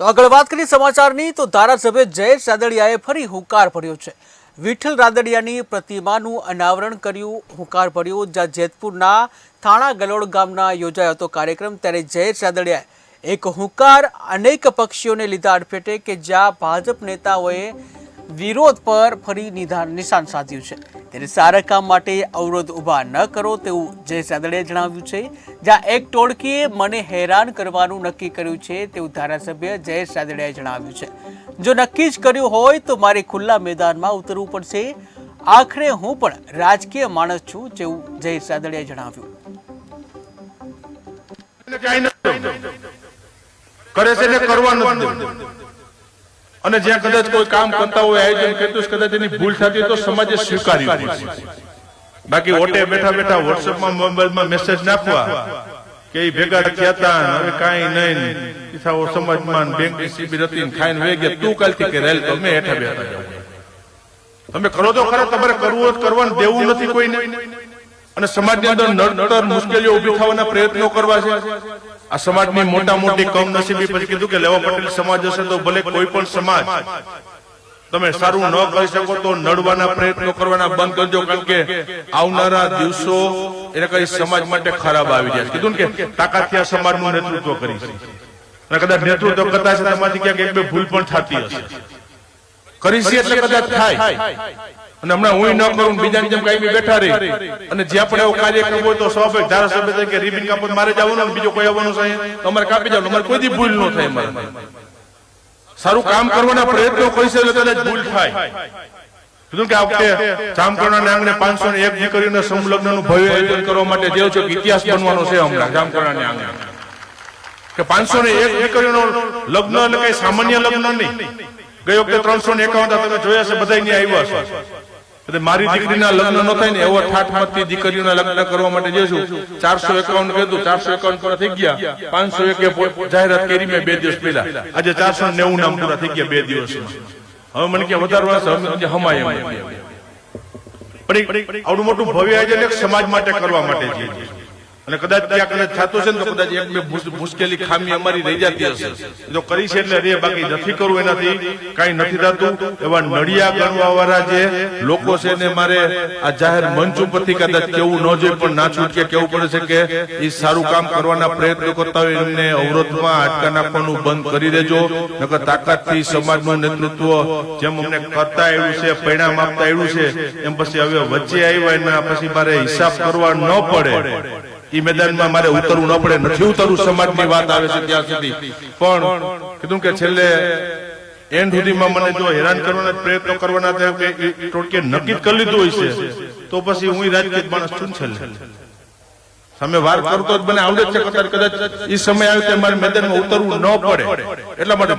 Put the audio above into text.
તો આગળ વાત કરીએ સમાચારની, તો ધારાસભ્ય જયેશ રાદડિયાએ ફરી હુંકાર ભર્યો છે. વિઠ્ઠલ રાદડિયાની પ્રતિમાનું અનાવરણ કર્યું, હુંકાર ભર્યો, જ્યાં જેતપુરના થાણા ગલોડ ગામના યોજાયો હતો કાર્યક્રમ. ત્યારે જયેશ રાદડિયાએ એક હુંકાર અનેક પક્ષીઓને લીધા અડફેટે કે જ્યાં ભાજપ નેતાઓએ વિરોધ પર ફરી નિધાન નિશાન સાધ્યું છે. ત્યારે સારા કામ માટે અવરોધ ઊભા ન કરો તેવું જય રાદડિયાએ જણાવ્યું છે જ્યાં એક ટોળકીએ મને હેરાન કરવાનું નક્કી કર્યું છે તેવું ધારાસભ્ય જય રાદડિયાએ જણાવ્યું છે જો નક્કી જ કર્યું હોય તો મારે ખુલ્લા મેદાનમાં ઉતરવું પડશે આખરે હું પણ રાજકીય માણસ છું જેવું જય રાદડિયાએ જણાવ્યું. કરે છે ને કરવા નથી દેવું. અને જ્યાં કદાચ કોઈ કામ કરતા હોય આયોજન કરતું કદાચ એની ભૂલ થતી તો સમાજે સ્વીકારી બાકી ઓટે બેઠા બેઠા વોટ્સએપમાં મોબાઈલમાં મેસેજ નાખવા કે એ ભેગા થયા હતા હવે કાંઈ નહીં. ઈથાઓ સમાજમાં બેંક શિબિર હતી ખાઈને વે ગયા. તું કાલથી કે રેલ તમે હેઠા બેઠા તમે કરો તો ખરા તમારે કરવું જ કરવાનું, દેવું નથી કોઈને. અને સમાજની અંદર નડતર મુશ્કેલીઓ ઊભી થવાના પ્રયત્નો કરવા છે. આ સમાજની મોટા મોટી કમનસીબી પછી કીધું કે લેવા પટેલ સમાજ હશે તો ભલે કોઈ પણ સમાજ તમે સારું ન કરી શકો તો નડવાના પ્રયત્નો કરવાના બંધ કરજો કારણ કે આવનારા દિવસો એને કઈ સમાજ માટે ખરાબ આવી જાય કીધું કે તાકાતથી આ સમાજનું નેતૃત્વ કરી અને કદાચ નેતૃત્વ કરતા છે તમારી ક્યાંક એક બે ભૂલ પણ થતી હશે. કરી છે એટલે કદાચ થાય. અને હમણાં હું ન કરું, બીજાની જેમ બી બેઠા રહી. અને જે આપણે એવો કાર્યક્રમ હોય તો સ્વાભાવિક ધારાસભ્ય તરીકે રિબિન કાપડ મારે જવાનું ને બીજો કોઈ આવવાનું છે? તો અમારે કાપી જવાનું. અમારે કોઈ ભૂલ ન થાય અમારે. સારું કામ કરવાના પ્રયત્નો કરી છે કદાચ ભૂલ થાય. કીધું કે આ વખતે જામકરણા આંગણે પાંચસો ને એક દીકરીઓના સમલગ્નનું ભવ્ય આયોજન કરવા માટે જે છે કે ઇતિહાસ બનવાનો છે હમણાં જામકરણા આંગણે. કે પાંચસો ને એક દીકરીઓનો લગ્ન એટલે કઈ સામાન્ય લગ્ન નહીં. ગઈ વખતે ત્રણસો ને એકાવન તમે જોયા છે બધા અહીંયા આવ્યા છે એટલે મારી દીકરીના લગ્ન ન થાય ને એવો ઠાઠમાંથી દીકરીઓના લગ્ન કરવા માટે જઈશું. ચારસો એકાવન કીધું ચારસો એકાવન પૂરા થઈ ગયા. પાંચસો એક જાહેરાત કરી મેં બે દિવસ પહેલા. આજે ચારસો નેવું નામ પૂરા થઈ ગયા બે દિવસ હવે મને કે વધારવા હમાય પણ આવડું મોટું ભવ્ય આયોજન સમાજ માટે કરવા માટે છે. અને કદાચ ત્યાં કદાચ થતું છે ને તો કદાચ એક બે મુશ્કેલી ખામી અમારી રહી જતી હશે. જો કરી છે એટલે રે, બાકી નથી કરવું એનાથી, કઈ નથી થતું. એવા નડિયા ગણવા વાળા જે લોકો છે ને મારે આ જાહેર મંચ ઉપરથી કદાચ કેવું ન જોઈએ, પણ ના છૂટકે કેવું પડે છે કે એ સારું કામ કરવાના પ્રયત્નો કરતા હોય, એમને અવરોધમાં આટકા નાખવાનું બંધ કરી દેજો. નકર તાકાતથી સમાજમાં નેતૃત્વ જેમ અમને કરતા આવ્યું છે, પરિણામ આપતા આવ્યું છે, એમ પછી હવે વચ્ચે આવ્યા એના પછી મારે હિસાબ કરવા ન પડે. મેદાનમાં મારે ઉતરવું ન પડે. નથી ઉતરવું, સમાજની વાત આવે છે ત્યાં સુધી. પણ કીધું કે છેલ્લે એન્ડ સુધીમાં મને જો હેરાન કરવાના પ્રયત્નો કરવાના કે ટોટકે નક્કી કરી લીધું હોય છે, તો પછી હું રાજકીય માણસ છું છેલ્લે. સામે વાર કરતો જ મને આવડે છે કદાચ ઈ સમય આવે ત્યારે મારે મેદાનમાં ઉતરવું ન પડે. એટલા માટે